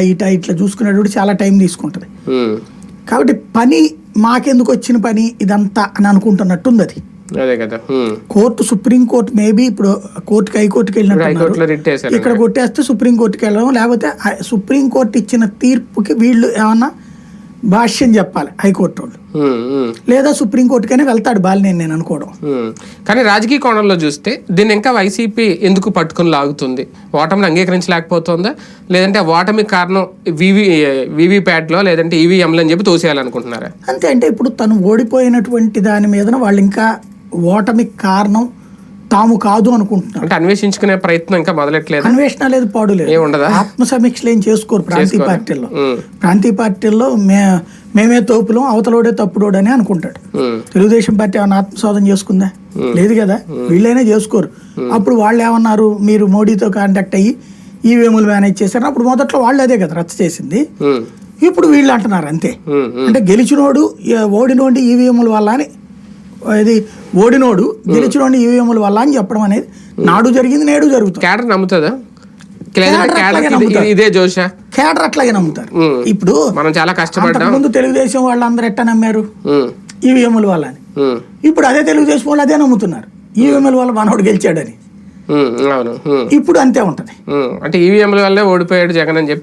ఇట ఇట్లా చూసుకునేటప్పుడు చాలా టైం తీసుకుంటుంది. కాబట్టి పని మాకెందుకు వచ్చిన పని? ఇదంతా అని అనుకుంటున్నట్టుంది అది. కోర్టు సుప్రీం కోర్టు మేబీ ఇప్పుడు కోర్టుకి హైకోర్టుకి వెళ్ళినట్టు ఇక్కడ కొట్టేస్తే సుప్రీం కోర్టుకి వెళ్ళడం లేకపోతే ఆ సుప్రీం కోర్టు ఇచ్చిన తీర్పుకి వీళ్ళు ఏమన్నా భాష్యం చెప్పాలి హైకోర్టు వాళ్ళు లేదా సుప్రీం కోర్టుకైనా వెళ్తాడు బాలినేని నేను అనుకోవడం. కానీ రాజకీయ కోణంలో చూస్తే దీన్ని ఇంకా వైసీపీ ఎందుకు పట్టుకుని లాగుతుంది? ఓటమిని అంగీకరించలేకపోతుందా? లేదంటే ఓటమి కారణం వివి వివిప్యాట్లో లేదంటే ఈవీఎంలు అని చెప్పి తోసేయాలనుకుంటున్నారా? అంతే అంటే ఇప్పుడు తను ఓడిపోయినటువంటి దాని మీద వాళ్ళు ఇంకా ఓటమి కారణం తాము కాదు అనుకుంటున్నారు అంటే అన్వేషించుకునే ప్రయత్నం ఇంకా మొదలెట్లేదు? అన్వేషణ లేదు పాడు లేదు? ఆత్మ సమీక్షలు ఏం చేసుకోరు ప్రాంతీయ పార్టీల్లో. ప్రాంతీయ పార్టీల్లో మే మేమే తోపులం అవతలోడే తప్పుడోడు అని అనుకుంటాడు. తెలుగుదేశం పార్టీ ఏమన్నా ఆత్మశోధన చేసుకుందా? లేదు కదా? వీళ్ళైనా చేసుకోరు. అప్పుడు వాళ్ళు ఏమన్నారు? మీరు మోడీతో కాంటాక్ట్ అయ్యి ఈవీఎంలు మేనేజ్ చేశారు అప్పుడు మొదట్లో వాళ్ళు అదే కదా రచ్చ చేసింది. ఇప్పుడు వీళ్ళు అంటున్నారు అంతే. అంటే గెలిచినోడు ఓడినోడి ఈవీఎంల వల్ల అని ఇది ఓడినోడు గెలిచినోడి ఈవీఎంల వల్ల అని చెప్పడం అనేది నాడు జరిగింది నేడు జరుగుతుంది. క్యాడర్ నమ్ముతుందా? క్యాడర్ క్యాడర్ ఇది- జోషా. కేడర్ అట్లాగే నమ్ముతారు. ఇప్పుడు మనం చాలా కష్టపడ్డాం. ముందు తెలుగుదేశం వాళ్ళందరూ ఎట్ట నమ్మారు? ఈవీఎంల వల్ల అని. ఇప్పుడు అదే తెలుగుదేశం వాళ్ళు అదే నమ్ముతున్నారు. ఈవీఎంల వల్ల మనోడు గెలిచాడని. అవును. ఇప్పుడు అంతే ఉంటది. అంటే ఈవీఎంల వల్లే ఓడిపోయాడు జగన్ అని చెప్పి